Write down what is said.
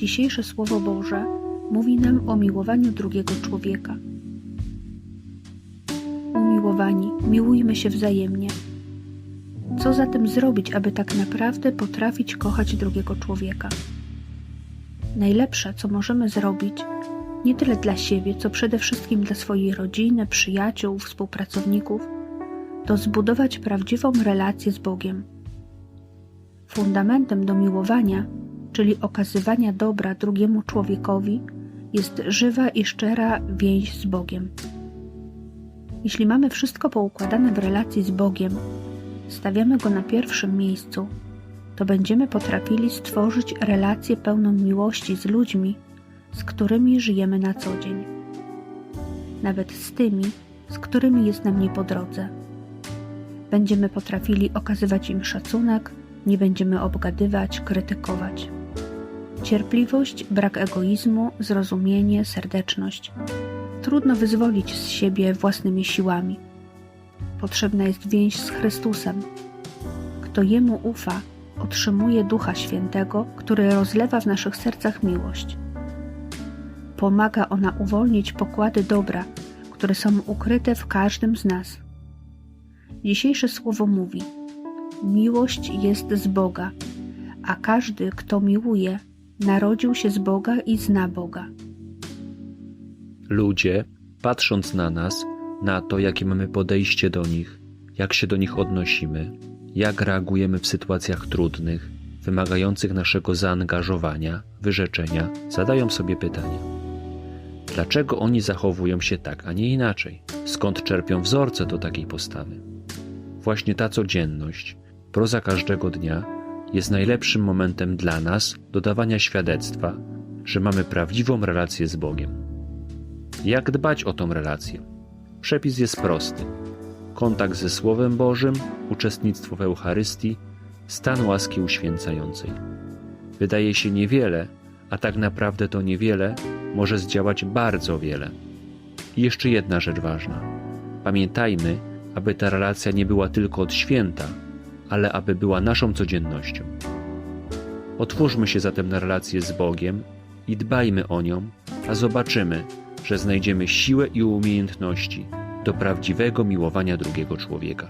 Dzisiejsze Słowo Boże mówi nam o miłowaniu drugiego człowieka. Umiłowani, miłujmy się wzajemnie. Co zatem zrobić, aby tak naprawdę potrafić kochać drugiego człowieka? Najlepsze, co możemy zrobić, nie tyle dla siebie, co przede wszystkim dla swojej rodziny, przyjaciół, współpracowników, to zbudować prawdziwą relację z Bogiem. Fundamentem do miłowania, czyli okazywania dobra drugiemu człowiekowi, jest żywa i szczera więź z Bogiem. Jeśli mamy wszystko poukładane w relacji z Bogiem, stawiamy Go na pierwszym miejscu, to będziemy potrafili stworzyć relację pełną miłości z ludźmi, z którymi żyjemy na co dzień. Nawet z tymi, z którymi jest nam nie po drodze. Będziemy potrafili okazywać im szacunek, nie będziemy obgadywać, krytykować. Cierpliwość, brak egoizmu, zrozumienie, serdeczność. Trudno wyzwolić z siebie własnymi siłami. Potrzebna jest więź z Chrystusem. Kto Jemu ufa, otrzymuje Ducha Świętego, który rozlewa w naszych sercach miłość. Pomaga ona uwolnić pokłady dobra, które są ukryte w każdym z nas. Dzisiejsze słowo mówi: Miłość jest z Boga, a każdy, kto miłuje, narodził się z Boga i zna Boga. Ludzie, patrząc na nas, na to, jakie mamy podejście do nich, jak się do nich odnosimy, jak reagujemy w sytuacjach trudnych, wymagających naszego zaangażowania, wyrzeczenia, zadają sobie pytanie: dlaczego oni zachowują się tak, a nie inaczej? Skąd czerpią wzorce do takiej postawy? Właśnie ta codzienność, proza każdego dnia, jest najlepszym momentem dla nas do dawania świadectwa, że mamy prawdziwą relację z Bogiem. Jak dbać o tą relację? Przepis jest prosty. Kontakt ze Słowem Bożym, uczestnictwo w Eucharystii, stan łaski uświęcającej. Wydaje się niewiele, a tak naprawdę to niewiele może zdziałać bardzo wiele. I jeszcze jedna rzecz ważna. Pamiętajmy, aby ta relacja nie była tylko od święta, ale aby była naszą codziennością. Otwórzmy się zatem na relację z Bogiem i dbajmy o nią, a zobaczymy, że znajdziemy siłę i umiejętności do prawdziwego miłowania drugiego człowieka.